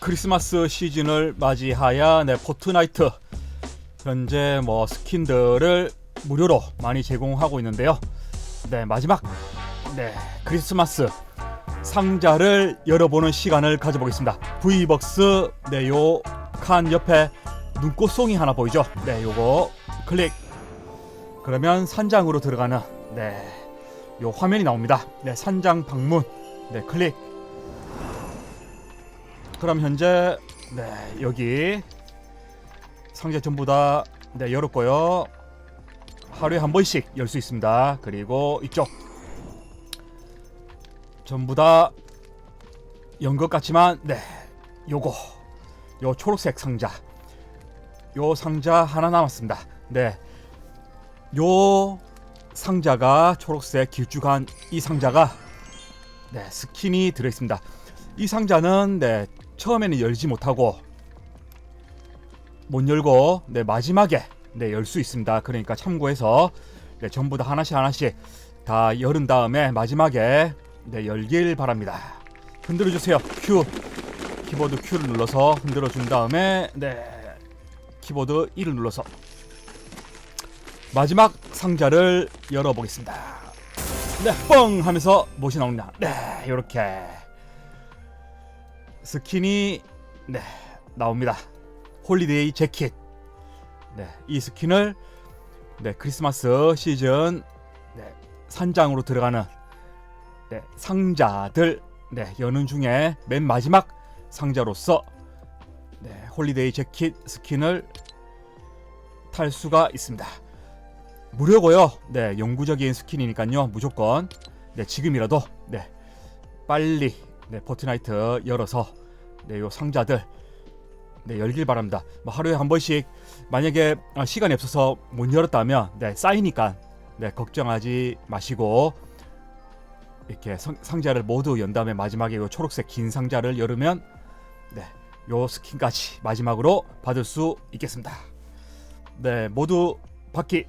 크리스마스 시즌을 맞이하여 네, 포트나이트 현재 뭐 스킨들을 무료로 많이 제공하고 있는데요. 네 마지막 네 크리스마스 상자를 열어보는 시간을 가져보겠습니다. V벅스 네요 칸 옆에 눈꽃송이 하나 보이죠? 네 요거 클릭 그러면 산장으로 들어가는 네 요 화면이 나옵니다. 네 산장 방문 네 클릭 그럼 현재 네 여기 상자 전부 다 네, 열었고요. 하루에 한 번씩 열 수 있습니다. 그리고 이쪽 전부 다 연 것 같지만 네 요거 요 초록색 상자 요 상자 하나 남았습니다. 네. 요 상자가 초록색 길쭉한 이 상자가 네, 스킨이 들어 있습니다. 이 상자는 네, 처음에는 열지 못하고 못 열고 네, 마지막에 네, 열 수 있습니다. 그러니까 참고해서 네, 전부 다 하나씩 하나씩 다 열은 다음에 마지막에 네, 열길 바랍니다. 흔들어 주세요. Q 키보드 Q를 눌러서 흔들어 준 다음에 네. 키보드 1을 눌러서 마지막 상자를 열어보겠습니다. 네, 뻥 하면서 무엇이 나옵니다. 네, 이렇게 스킨이 네 나옵니다. 홀리데이 재킷. 네, 이 스킨을 네 크리스마스 시즌 네, 산장으로 들어가는 네, 상자들 네 여는 중에 맨 마지막 상자로서 네, 홀리데이 재킷 스킨을 탈 수가 있습니다. 무료고요. 네, 영구적인 스킨이니까요. 무조건 네, 지금이라도 네, 빨리 네, 포트나이트 열어서 네, 요 상자들 네, 열길 바랍니다. 뭐 하루에 한 번씩 만약에 아, 시간이 없어서 못 열었다면 네, 쌓이니까 네, 걱정하지 마시고 이렇게 상, 상자를 모두 연 다음에 마지막에 요 초록색 긴 상자를 열으면 네, 요 스킨까지 마지막으로 받을 수 있겠습니다. 네, 모두 받기